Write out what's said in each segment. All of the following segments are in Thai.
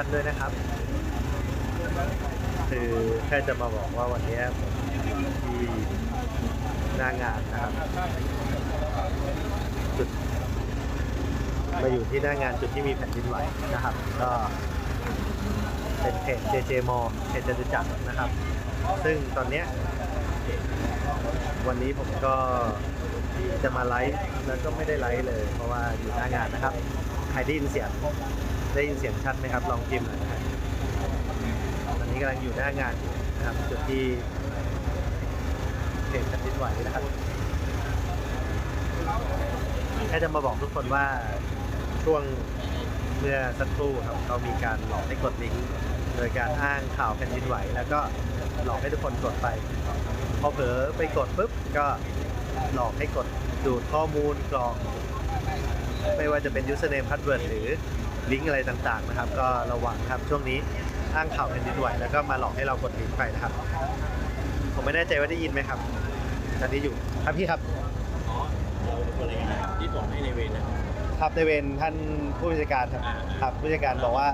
านด้วยนะครับ คือแค่จะมาบอกว่าวันนี้ผมที่หน้างานนะครับจุดมาอยู่ที่หน้างานจุดที่มีแผ่นดินไหวนะครับ ก็เป็นเพจ JJ m เพจจตุจักรนะครับ ซึ่งตอนเนี้ยวันนี้ผมก็จะมาไลฟ์แล้วก็ไม่ได้ไลฟ์เลย เพราะว่าอยู่หน้างานนะครับ ใครได้ยินเสียง ได้ยินเสียงชัดไหมครับ ลองพิมพ์หน่อยนะครับตอนนี้กำลังอยู่หน้างานอยู่นะครับ จุดที่เพจแผ่นดินไหวนะครับแค่จะมาบอกทุกคนว่าช่วงเมื่อสักครู่ครับเขามีการหลอกให้กดลิงก์โดยการอ้างข่าวแผ่นดินไหว แล้วก็หลอกให้ทุกคนกดไป พอเผลอไปกดปุ๊บก็หลอกให้กดดูดข้อมูลกรอกไม่ว่าจะเป็น username password หรือ ลิงก์อะไรต่างๆนะครับ ก็ระวังครับช่วงนี้อ้างข่าวแผ่นดินไหวแล้วก็มาหลอกให้เรากดลิงก์ไปนะครับ ผมไม่แน่ใจว่าได้ยินไหมครับตอนนี้อยู่ครับพี่ครับอ๋อเราคนอะไรนะที่ส่งให้ในเวรนะครับในเวรท่านผู้บัญชาการครับอ่าครับผู้บัญชาการบอกว่า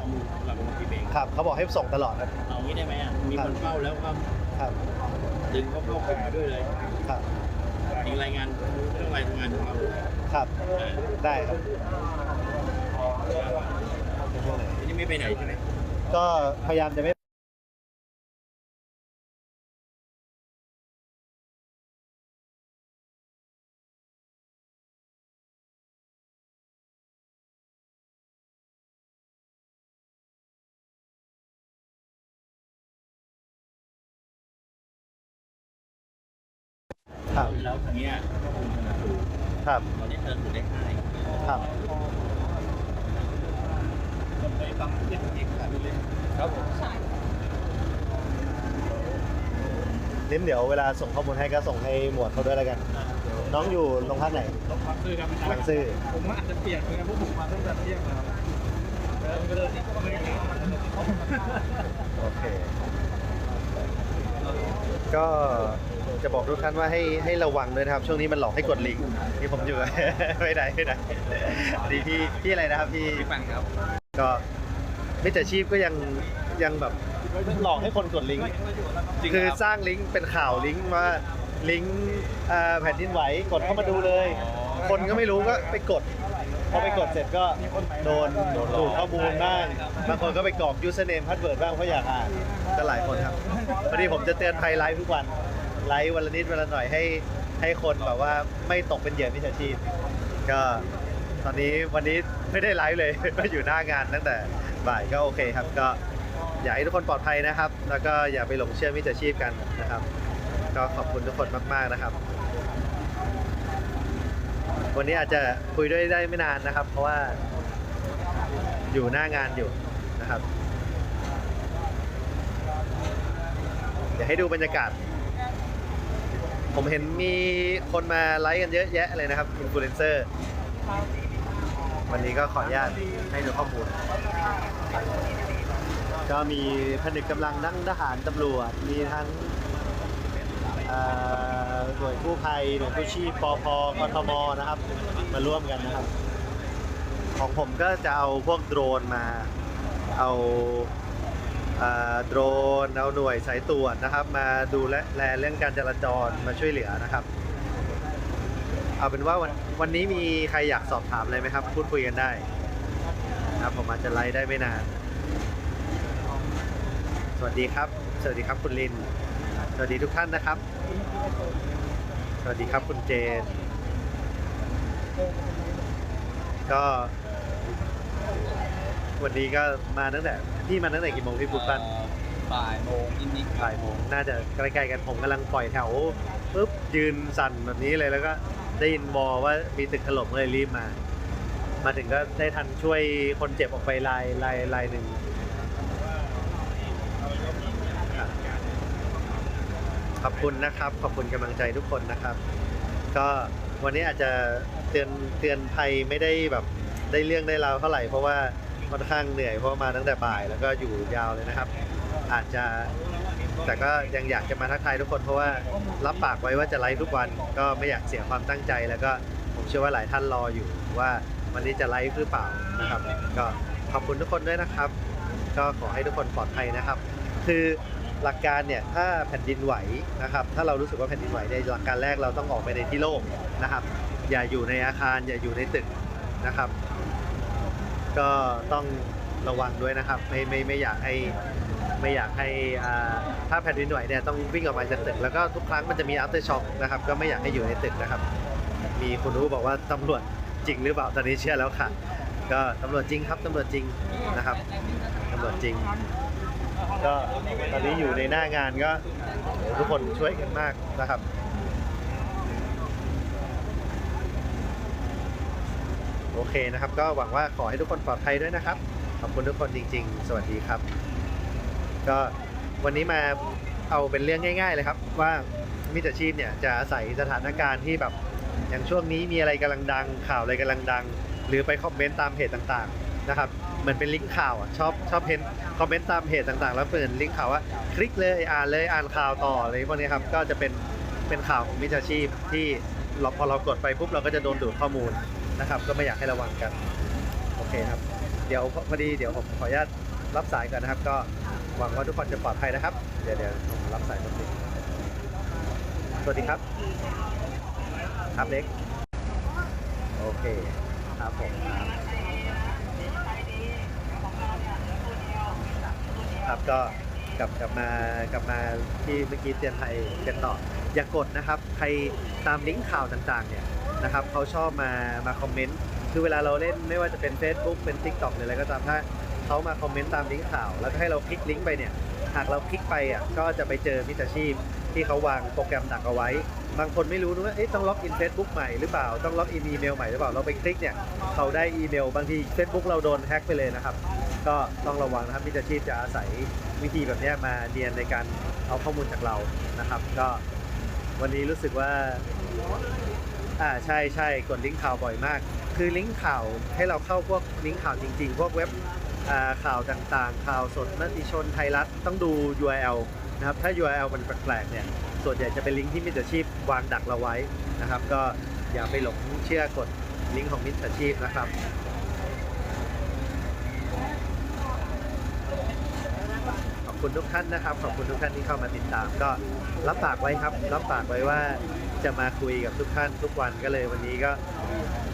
เราเป็นพี่เบงครับเขาบอกให้ส่งตลอดครับเอางี้ได้ไหมอะมีคนเฝ้าแล้วก็ครับดึงเขาเข้ากลุ่มมาด้วยเลยครับถึงรายงานเรื่องรายงานของเราครับอ่าได้ครับทีนี้ ไม่ไปไหนใช่ไหมก็พยายามจะไม่ครับแล้วทีเนี้ยคุณธนาดูครับตอนนี้เธอถูกได้ให้ครับ คนไปฟังเรื่องจริงค่ะดูเลยครับผมลิ้มเดี๋ยวเวลาส่งข้อมูลให้ก็ส่งให้หมวดเขาด้วยแล้วกัน น้องอยู่โรงพักไหนต้องความซื่อครับบางซื่อผมว่าอาจจะเปลี่ยนเหมือนกันเพราะผมมาตั้งแต่เที่ยงแล้วแล้วก็เลยไม่ได้โอเค ก็จะบอกทุกท่านว่าให้ให้ระวังด้วยนะครับ ช่วงนี้มันหลอกให้กดลิงก์ที่ผมอยู่ ไม่ได้ไม่ได้ดีพี่พี่อะไรนะครับพี่พี่ปังครับ ก็มิจฉาชีพก็ยังยังแบบหลอกให้คนกดลิงก์จริงคือครับสร้างลิงก์เป็นข่าวลิงก์ว่าลิงก์เอ่อแผ่นดินไหวกดเข้ามาดูเลย คนก็ไม่รู้ก็ไปกดพอไปกดเสร็จก็โดนดูดข้อมูลบ้างบางคนก็ไปกรอก username password บ้างเพราะอยากอ่านก็หลายคนครับพอดีผมจะเตือนภัยไลฟ์ทุกวันไลฟ์วันละนิดวันละหน่อยให้ให้คนแบบว่าไม่ตกเป็นเหยื่อมิจฉาชีพก็ ตอนนี้วันนี้ไม่ได้ไลฟ์เลย ก็อยู่หน้างานตั้งแต่บ่ายก็โอเคครับ ก็อยากให้ทุกคนปลอดภัยนะครับ แล้วก็อย่าไปหลงเชื่อมิจฉาชีพกันนะครับ ก็ขอบคุณทุกคนมาก ๆนะครับ วันนี้อาจจะคุยด้วยได้ไม่นานนะครับ เพราะว่าอยู่หน้างานอยู่นะครับเดี๋ยวให้ดูบรรยากาศ ผมเห็นมีคนมาไลฟ์กันเยอะแยะเลยนะครับอินฟลูเอนเซอร์ วันนี้ก็ขออนุญาตให้ดูข้อมูล ก็มีผนึกกำลังนั่งทหารตำรวจ มีทั้งหน่วยกู้ภัยหน่วยกู้ชีพปอพกทมนะครับ มาร่วมกันนะครับ ของผมก็จะเอาพวกโดรนมา เอาโดรนเอาหน่วยสายตรวจนะครับ มาดูแลแลเรื่องการจราจรมาช่วยเหลือนะครับ เอาเป็นว่าวันวันนี้มีใครอยากสอบถามอะไรไหมครับ พูดคุยกันได้นะครับผมอาจจะไลฟ์ได้ไม่นาน สวัสดีครับ สวัสดีครับคุณลิน สวัสดีทุกท่านนะครับ สวัสดีครับคุณเจน ก็ วันนี้ก็มาตั้งแต่พี่มาตั้งแต่กี่โมงพี่ปุ๊บปั้นบ่ายโมงนิดบ่ายโมงน่าจะใกล้ๆกันผมกำลังปล่อยแถวปุ๊บยืนสั่นแบบนี้เลยแล้วก็ ได้ยินวอว่ามีตึกถล่มก็เลยรีบมา มาถึงก็ได้ทันช่วยคนเจ็บออกไปลายลายลายหนึ่งขอบคุณนะครับ ขอบคุณกำลังใจทุกคนนะครับ ก็วันนี้อาจจะเตือนเตือนภัยไม่ได้แบบได้เรื่องได้ราวเท่าไหร่เพราะว่าค่อนข้างเหนื่อยเพราะมาตั้งแต่บ่ายแล้วก็อยู่ยาวเลยนะครับ อาจจะ แต่ก็ยังอยากจะมาทักทายทุกคนเพราะว่ารับปากไว้ว่าจะไลฟ์ทุกวันก็ไม่อยากเสียความตั้งใจ แล้วก็ผมเชื่อว่าหลายท่านรออยู่ว่าวันนี้จะไลฟ์หรือเปล่านะครับ ก็ขอบคุณทุกคนด้วยนะครับ ก็ขอให้ทุกคนปลอดภัยนะครับ คือหลักการเนี่ยถ้าแผ่นดินไหวนะครับ ถ้าเรารู้สึกว่าแผ่นดินไหวในยหลักการแรกเราต้องออกไปในที่โล่งนะครับ อย่าอยู่ในอาคารอย่าอยู่ในตึกนะครับ ก็ต้องระวังด้วยนะครับ ไม่ไม่ไม่อยากให้ไม่อยากให้อ่า ถ้าแผ่นดินไหวเนี่ยต้องวิ่งออกมาจากตึกแล้วก็ทุกครั้งมันจะมี after shock นะครับก็ไม่อยากให้อยู่ในตึกนะครับ มีคุณรู้บอกว่าตำรวจจริงหรือเปล่าตอนนี้เชื่อแล้วค่ะ ก็ตำรวจจริงครับตำรวจจริงนะครับตำรวจจริง ก็ตอนนี้อยู่ในหน้างานก็ทุกคนช่วยกันมากนะครับโอเคนะครับ ก็หวังว่าขอให้ทุกคนปลอดภัยด้วยนะครับ ขอบคุณทุกคนจริง ๆ สวัสดีครับ ก็ วันนี้มาเอาเป็นเรื่องง่าย ๆ เลยครับ ว่ามิจฉาชีพเนี่ยจะอาศัยสถานการณ์ที่แบบอย่างช่วงนี้มีอะไรกำลังดัง ข่าวอะไรกำลังดัง หรือไปคอมเมนต์ตามเพจต่างๆนะครับเหมือนเป็นลิงก์ข่าวอะชอบชอบเห็นคอมเมนต์ตามเพจต่างๆ แล้วเปิดลิงก์ข่าวว่าคลิกเลยอ่านเลยอ่านข่าวต่ออะไรพวกนี้ครับก็จะเป็นเป็นข่าวของมิจฉาชีพที่เราพอเรากดไปปุ๊บเราก็จะโดนดูดข้อมูลนะครับ ก็ไม่อยากให้ระวังกัน โอเคครับ เดี๋ยวพอดีเดี๋ยวผมขออนุญาตรับสายก่อนนะครับก็ หวังว่าทุกคนจะปลอดภัยนะครับ เดี๋ยวเดี๋ยวผมรับสายตรงนี้สวัสดีครับ ครับเล็ก โอเค ครับผมครับก็กลับกลับมากลับมาที่เมื่อกี้เตือนไทยกันต่อ อย่ากดนะครับ ใครตามลิงก์ข่าวต่างๆเนี่ยนะครับเขาชอบมามาคอมเมนต์คือเวลาเราเล่นไม่ว่าจะเป็น Facebook เป็น TikTok หรืออะไรก็ตามถ้า เขามาคอมเมนต์ตามลิงก์ข่าว แล้วก็ให้เราคลิกลิงก์ไปเนี่ย หากเราคลิกไปอะก็จะไปเจอมิจฉาชีพ ที่เขาวางโปรแกรมดักเอาไว้ บางคนไม่รู้นะว่าเอ๊ะต้องล็อกอิน Facebook ใหม่หรือเปล่าต้องล็อกอินอีเมลใหม่หรือเปล่าเราไปคลิกเนี่ยเขาได้อีเมล บางที Facebook เราโดนแฮ็กไปเลยนะครับ ก็ต้องระวังนะครับมิจฉาชีพจะอาศัยวิธีแบบนี้มาเนียนในการเอาข้อมูลจากเรานะครับ ก็วันนี้รู้สึกว่าอ่าใช่ใช่กดลิงก์ข่าวบ่อยมาก คือลิงก์ข่าวให้เราเข้าพวกลิงก์ข่าวจริงๆ พวกเว็บ ข่าวต่างๆ ข่าวสดมติชนไทยรัฐต้องดู URL นะครับถ้า URL มันแปลกๆเนี่ยส่วนใหญ่จะเป็นลิงก์ที่มิจฉาชีพวางดักเราไว้นะครับ ก็อย่าไปหลงเชื่อกดลิงก์ของมิจฉาชีพนะครับขอบคุณทุกท่านนะครับ ขอบคุณทุกท่านที่เข้ามาติดตาม ก็รับปากไว้ครับ รับปากไว้ว่าจะมาคุยกับทุกท่านทุกวันก็เลยวันนี้ก็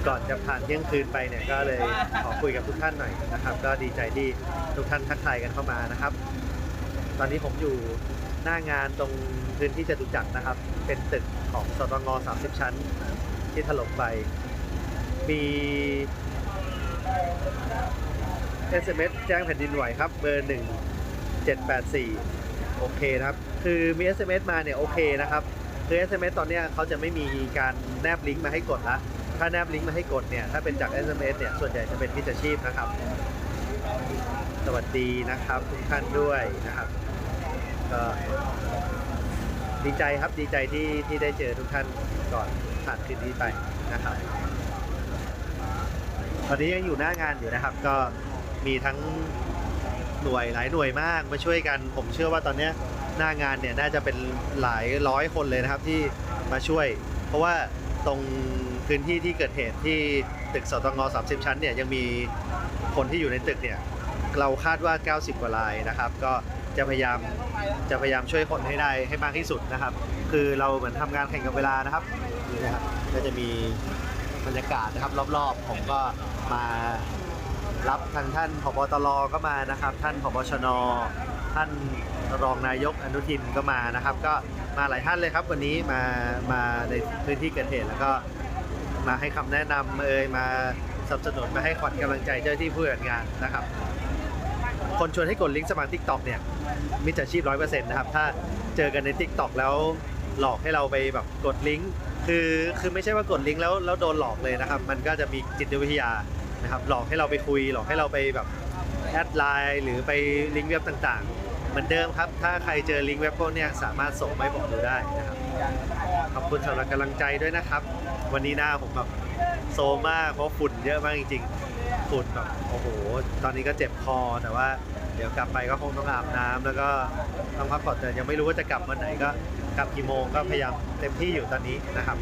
ก่อนจะผ่านเที่ยงคืนไปเนี่ยก็เลยขอคุยกับทุกท่านหน่อยนะครับ ก็ดีใจที่ทุกท่านทักทายกันเข้ามานะครับ ตอนนี้ผมอยู่หน้างานตรงพื้นที่จตุจักรนะครับ เป็นตึกของสตง30 ชั้นที่ถล่มไป มี SMS แจ้งแผ่นดินไหวครับ เบอร์ 1784 โอเคนะครับ คือมี SMS มาเนี่ยโอเคนะครับ คือ SMS ตอนเนี้เขาจะไม่มีการแนบลิงก์มาให้กดละ ถ้าแนบลิงก์มาให้กดเนี่ย ถ้าเป็นจาก SMS เนี่ย ส่วนใหญ่จะเป็นมิจฉาชีพนะครับ สวัสดีนะครับทุกท่านด้วยนะครับ ก็ดีใจครับดีใจที่ที่ได้เจอทุกท่านก่อนผ่านคืนนี้ไปนะครับ ตอนนี้ยังอยู่หน้างานอยู่นะครับ ก็มีทั้งหน่วยหลายหน่วยมากมาช่วยกัน ผมเชื่อว่าตอนนี้หน้างานเนี่ยน่าจะเป็นหลายร้อยคนเลยนะครับที่มาช่วย เพราะว่า ตรงพื้นที่ที่เกิดเหตุที่ตึกสตง30 ชั้นเนี่ยยังมีคนที่อยู่ในตึกเนี่ยเราคาดว่า 90 กว่ารายนะครับ ก็จะพยายามจะพยายามช่วยคนให้ได้ให้มากที่สุดนะครับ คือเราเหมือนทำงานแข่งกับเวลานะครับนี่นะครับก็จะมีบรรยากาศนะครับรอบๆ ผมก็มารับทางท่านผบตรก็มานะครับ ท่านผบชน ท่านรองนายกอนุทินก็มานะครับ ก็ มาหลายท่านเลยครับ วันนี้มามาในพื้นที่เกิดเหตุแล้วก็มาให้คำแนะนำเอ่ยมาสนับสนุนมาให้ขวัญกำลังใจเจ้าที่ผู้จัดงานนะครับ คนชวนให้กดลิงก์สมัคร t ิ k t o k เนี่ยมิจฉาชีพร้อยเปอร์เซ็นต์นะครับ ถ้าเจอกันใน t ิ k t o k แล้วหลอกให้เราไปแบบกดลิงก์คือคือไม่ใช่ว่ากดลิงก์แล้วแล้วโดนหลอกเลยนะครับ มันก็จะมีจิตวิทยานะครับ หลอกให้เราไปคุย หลอกให้เราไปแบบแอดไลน์หรือไปลิงก์เว็บต่างๆ เหมือนเดิมครับ ถ้าใครเจอลิงก์เว็บพวกเนี้ยสามารถส่งไปบอกดูได้นะครับ ขอบคุณสำหรับกำลังใจด้วยนะครับ วันนี้หน้าผมแบบโซมมากเพราะฝุ่นเยอะมากจริงๆ ฝุ่นแบบโอ้โห ตอนนี้ก็เจ็บคอแต่ว่าเดี๋ยวกลับไปก็คงต้องอาบน้ำแล้วก็ต้องพักผ่อนแต่ยังไม่รู้ว่าจะกลับวันไหนก็กลับกี่โมงก็พยายามเต็มที่อยู่ตอนนี้นะครับ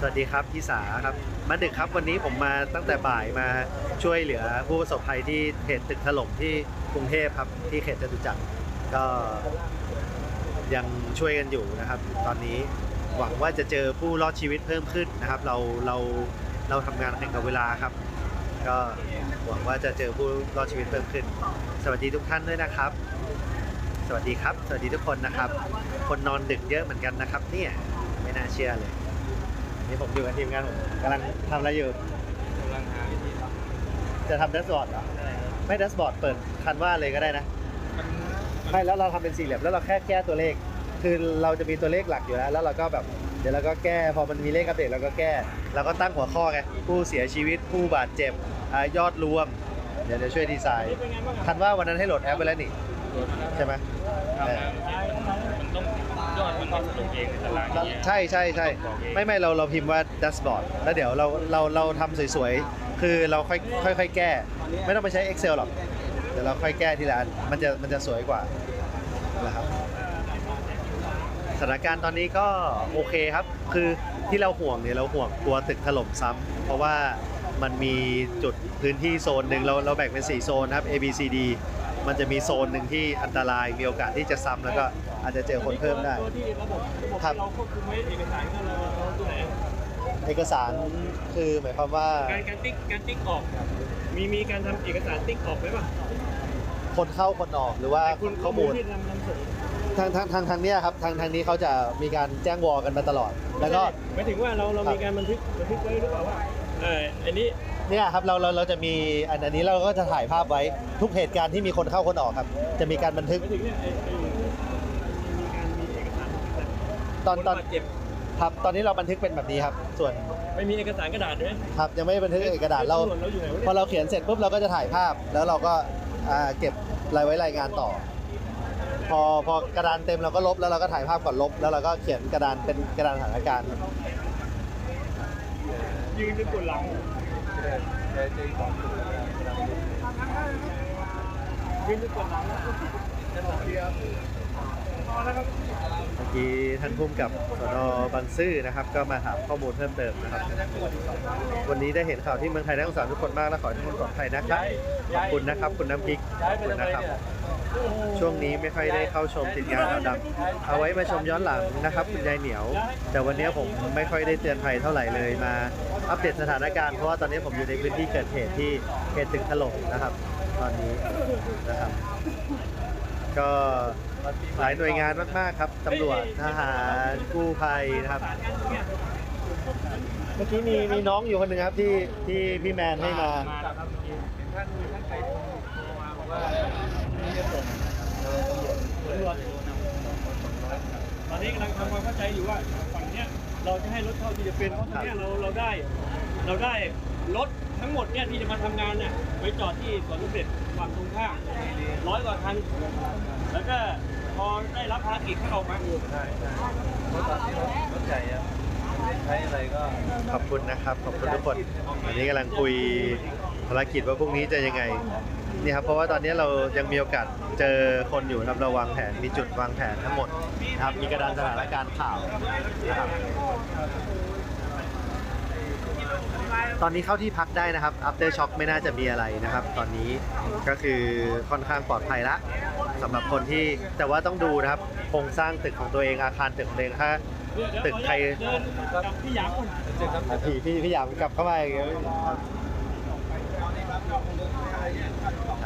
สวัสดีครับพี่สาครับมาดึกครับวันนี้ผมมาตั้งแต่บ่ายมาช่วยเหลือผู้ประสบภัยที่เหตุตึกถล่มที่กรุงเทพครับที่เขตจตุจักรก็ยังช่วยกันอยู่นะครับ ตอนนี้หวังว่าจะเจอผู้รอดชีวิตเพิ่มขึ้นนะครับ เราเราเราทำงานแข่งกับเวลาครับ ก็หวังว่าจะเจอผู้รอดชีวิตเพิ่มขึ้น สวัสดีทุกท่านด้วยนะครับ สวัสดีครับ สวัสดีทุกคนนะครับ คนนอนดึกเยอะเหมือนกันนะครับ เนี่ยไม่น่าเชื่อเลย นี่ผมอยู่กับทีมงานผมกำลังทำอะไรอยู่ กำลังหาวิธีทจะทำแดชบอร์ดเหรอำได้ครับไม่แดชบอร์ดเปิดคันว่าเลยก็ได้นะ มันไม่แล้วเราทำเป็นสี่เหลี่ยมแล้วเราแค่แก้ตัวเลข คือเราจะมีตัวเลขหลักอยู่แล้ว แล้วเราก็แบบเดี๋ยวเราก็แก้พอมันมีเลขอัปเดตเราก็แก้เราก็ตั้งหัวข้อไงผู้เสียชีวิตผู้บาดเจ็บอ่ายอดรวม เดี๋ยวจะช่วยดีไซน์คันว่าวันนั้นให้โหลดแอปไปแล้วนี่ ใช่ไหมทำงานมันต้องยอด มันต้องลงเองในตารางอย่างเงี้ย ใช่ใช่ใช่ไม่ไม่เราเราพิมพ์ว่าดัชบอร์ดแล้วเดี๋ยวเราเราเราทำสวยๆ คือเราค่อยค่อยค่อยแก้ ไม่ต้องไปใช้ Excel หรอก เดี๋ยวเราค่อยแก้ทีละอันมันจะมันจะสวยกว่านะครับสถานการณ์ตอนนี้ก็โอเคครับ คือที่เราห่วงเนี่ยเราห่วงกลัวตึกถล่มซ้ำเพราะว่ามันมีจุดพื้นที่โซนหนึ่งเราเราแบ่งเป็น 4 โซนนะครับ A B C D มันจะมีโซนหนึ่งที่อันตรายมีโอกาสที่จะซ้ำแล้วก็อาจจะเจอคนเพิ่มได้ตัวที่ระบบระบบครับที่เราควบคุมไว้เอกสารก็เราเราตัวไหนเอกสารคือหมายความว่าการการติ๊กการติ๊กออก มีมีการทำเอกสารติ๊กออกไหมป่ะคนเข้าคนออกหรือว่าคุณข้อมูลที่นำนำส่งทางทางทางทางเนี้ยครับทางทางนี้เขาจะมีการแจ้งวอลกันมาตลอด แล้วก็หมายถึงว่าเราเราครับมีการบันทึกบันทึกไว้หรือเปล่าว่าเอออันนี้ เนี่ยครับเราเราเราจะมีอันอันนี้เราก็จะถ่ายภาพไว้ทุกเหตุการณ์ที่มีคนเข้าคนออกครับ จะมีการบันทึกหมายถึงเนี่ยไอ้ไอ้มีการมีเอกสารตอนตอนคบาดเจ็บครับตอนนี้เราบันทึกเป็นแบบนี้ครับ ส่วนไม่มีเอกสารกระดาษด้วย ครับยังไม่ได้บันทึกเอกระดาษเราส่วนเราอยู่ไหนวะพอเนี่ยเราเขียนเสร็จปุ๊บเราก็จะถ่ายภาพ แล้วเราก็อ่าเก็บรายไว้รายงานต่อ พอพอกระดานเต็มเราก็ลบแล้วเราก็ถ่ายภาพก่อนลบ แล้วเราก็เขียนกระดานเป็นกระดานสถานการณ์ ยืนจนปวดหลัง เมื่อกี้ท่านพุ่มกับสนบางซื่อนะครับ ก็มาถามข้อมูลเพิ่มเติมนะครับ วันนี้ได้เห็นข่าวที่เมืองไทยน่าสงสารทุกคนมากและขอให้ทุกคนปลอดภัยนะครับขอบคุณนะครับ คุณน้ำพริกขอบคุณนะครับ ช่วงนี้ไม่ค่อยได้เข้าชมติดงานดำเอาไว้มาชมย้อนหลังนะครับ คุณยายเหนียว แต่วันนี้ผมไม่ค่อยได้เตือนภัยเท่าไหร่เลยมา อัปเดตสถานการณ์เพราะว่าตอนนี้ผมอยู่ในพื้นที่เกิดเหตุที่เหตุตึกถล่มนะครับ ตอนนี้นะครับ ก็หลายหน่วยงานมากๆครับตำรวจทหารกู้ภัยนะครับ เมื่อกี้มีมีน้องอยู่คนหนึ่งครับที่ที่พี่แมนให้มาท่านท่านไปโทรมาบอกว่าจะส่งตำรวจตอนนี้กำลังทำความเข้าใจอยู่ว่า เนี้ยเราจะให้รถเข้าที่จะเป็นเพราะตรงเนี้ยเราเราได้ เราได้รถทั้งหมดเนี่ยที่จะมาทำงานเนี่ยไปจอดที่สวนลุมเด็จฝั่งตรงข้ามร้อยกว่าคัน แล้วก็พอได้รับภารกิจให้ออกมาใช่ใช่รถตอนที่รถใหญ่อะใช้อะไรก็ขอบคุณนะครับ ขอบคุณทุกคนวันนี้กำลังคุยภารกิจว่าพรุ่งนี้จะยังไง นี่ครับเพราะว่าตอนนี้เรายังมีโอกาสเจอคนอยู่ครับเราวางแผนมีจุดวางแผนทั้งหมดนะครับมีกระดานสถานการณ์ข่าวนะครับตอนนี้เข้าที่พักได้นะครับ after shock ไม่น่าจะมีอะไรนะครับ ตอนนี้ก็คือค่อนข้างปลอดภัยละสำหรับคนที่แต่ว่าต้องดูนะครับโครงสร้างตึกของตัวเองอาคารตึกของตัวเองถ้าตึกไทยเดินกับพี่หยางก่อนอะพี่พี่พี่อยากกลับเข้ามาอย่างเงี้ย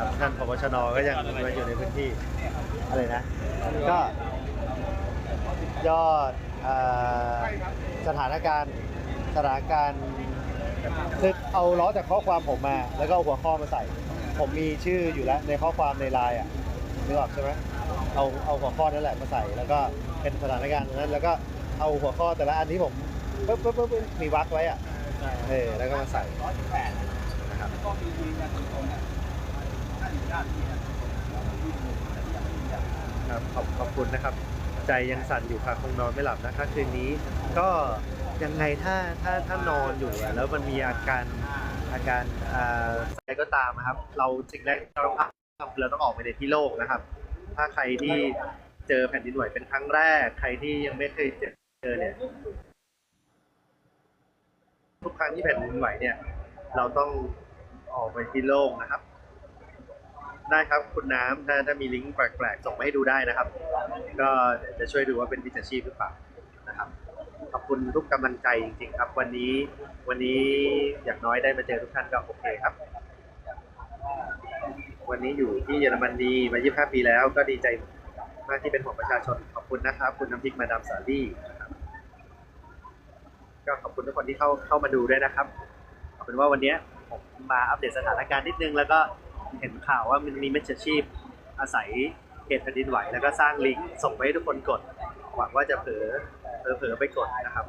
ครับท่านพบชนก็ยังมาอยู่ในพื้นที่อะไรนะ ก็ยอดสถานการณ์สถานการณ์คือเอาล้อจากข้อความผมมา แล้วก็เอาหัวข้อมาใส่ ผมมีชื่ออยู่แล้วในข้อความในไลน์อะนึกออกใช่ไหมเอาเอาหัวข้อนั่นแหละมาใส่ แล้วก็เป็นสถานการณ์นั้น แล้วก็เอาหัวข้อแต่ละอันที่ผมปึ๊บปึ๊บปึ๊บปึ๊บมีวักไว้อะเออแล้วก็มาใส่นะครับ ครับขอบขอบคุณนะครับ ใจยังสั่นอยู่ค่ะคงนอนไม่หลับนะคะคืนนี้ก็ยังไงถ้าถ้าถ้านอนอยู่อะแล้วมันมีอาการอาการอ่าอะไรก็ตามนะครับ เราสิ่งแรกเราต้องทำเราต้องออกไปในที่โล่งนะครับ ถ้าใครที่เจอแผ่นดินไหวเป็นครั้งแรก ใครที่ยังไม่เคยเจอเจอเนี่ยทุกครั้งที่แผ่นดินไหวเนี่ย เราต้องออกไปที่โล่งนะครับ ได้ครับคุณน้ำถ้าถ้ามีลิงก์แปลกๆส่งมาให้ดูได้นะครับ ก็จะช่วยดูว่าเป็นวิชาชีพหรือเปล่านะครับขอบคุณทุกกำลังใจจริงๆครับ วันนี้วันนี้อย่างน้อยได้มาเจอทุกท่านก็โอเคครับ วันนี้อยู่ที่เยอรมนีมา 25 ปีแล้ว ก็ดีใจมากที่เป็นของประชาชน ขอบคุณนะครับ คุณน้ำพริกมาดามสาลี่นะครับก็ขอบคุณทุกคนที่เข้าเข้ามาดูด้วยนะครับเอาเป็นว่าวันนี้ผมมาอัปเดตสถานการณ์นิดนึงแล้วก็ เห็นข่าวว่ามันมีมิจฉาชีพอาศัยเหตุแผ่นดินไหวแล้วก็สร้างลิงก์ส่งไปให้ทุกคนกด หวังว่าจะเผลอเผลอไปกดนะครับ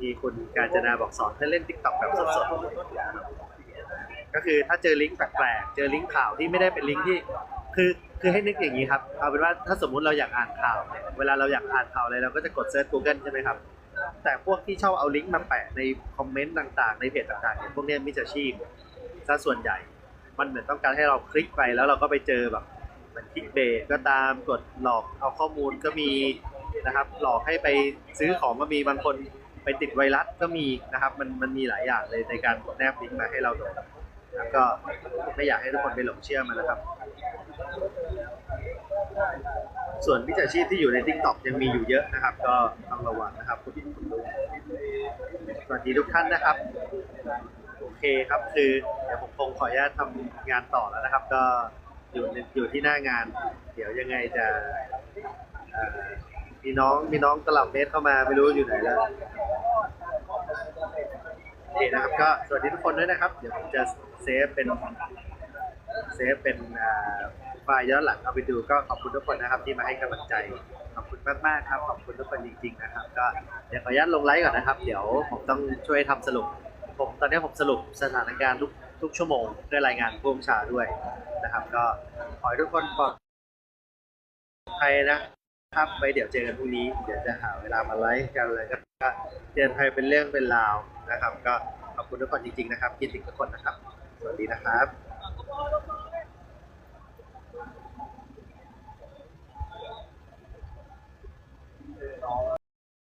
มีคุณการจนาบอกสอนให้เล่นติ๊กต็อกแบบสดๆก็คือถ้าเจอลิงก์แปลกๆเจอลิงก์ข่าวที่ไม่ได้เป็นลิงก์ที่คือคือให้นึกอย่างนี้ครับเอาเป็นว่าถ้าสมมุติเราอยากอ่านข่าวเนี่ยเวลาเราอยากอ่านข่าวอะไรเราก็จะกดเซิร์ช Google ใช่ไหมครับแต่พวกที่ชอบเอาลิงก์มาแปะในคอมเมนต์ต่างๆ ในเพจต่างๆเนี่ยพวกนี้มิจฉาชีพซะส่วนใหญ่ มันเหมือนต้องการให้เราคลิกไปแล้วเราก็ไปเจอแบบเหมือนคลิกเบรกก็ตามกดหลอกเอาข้อมูลก็มีนะครับ หลอกให้ไปซื้อของก็มีบางคนไปติดไวรัสก็มีนะครับ มันมันมีหลายอย่างเลยในการแนบลิงก์มาให้เราโดนแล้วก็ไม่อยากให้ทุกคนไปหลงเชื่อมันนะครับ ส่วนมิจาชีพที่อยู่ใน Tik t o อกยังมีอยู่เยอะนะครับ ก็ต้องระวังนะครับคุณคุณลุงสวัสดีทุกท่านนะครับ คครับคือเดี๋ยวผมคงขออนุญาตทำงานต่อแล้วนะครับ ก็อยู่ในอยู่ที่หน้างาน เดี๋ยวยังไงจะเอ่อมีน้องมีน้องตลับเมตรเข้ามาไม่รู้อยู่ไหนแล้วโอเคนะครับก็สวัสดีทุกคนด้วยนะครับ เดี๋ยวผมจะเซฟเป็นเซฟเป็นอ่าไฟล์ย้อนหลังเอาไปดูก็ขอบคุณทุกคนนะครับ ที่มาให้กำลังใจขอบคุณมากๆครับขอบคุณทุกคนจริงๆนะครับ ก็เดี๋ยวขออนุญาตลงไลฟ์ก่อนนะครับ เดี๋ยวผมต้องช่วยทำสรุป ผมตอนนี้ผมสรุปสถานการณ์ทุกทุกชั่วโมงเพื่อรายงานผู้บัญชาด้วยนะครับ ก็ขอให้ทุกคนปลอดภัยนะครับไว้เดี๋ยวเจอกันพรุ่งนี้ เดี๋ยวจะหาเวลามาไลฟ์กันเลยก็ก็เตือนภัยเป็นเรื่องเป็นราวนะครับ ก็ขอบคุณทุกคนจริงๆนะครับคิดถึงทุกคนนะครับ สวัสดีนะครับ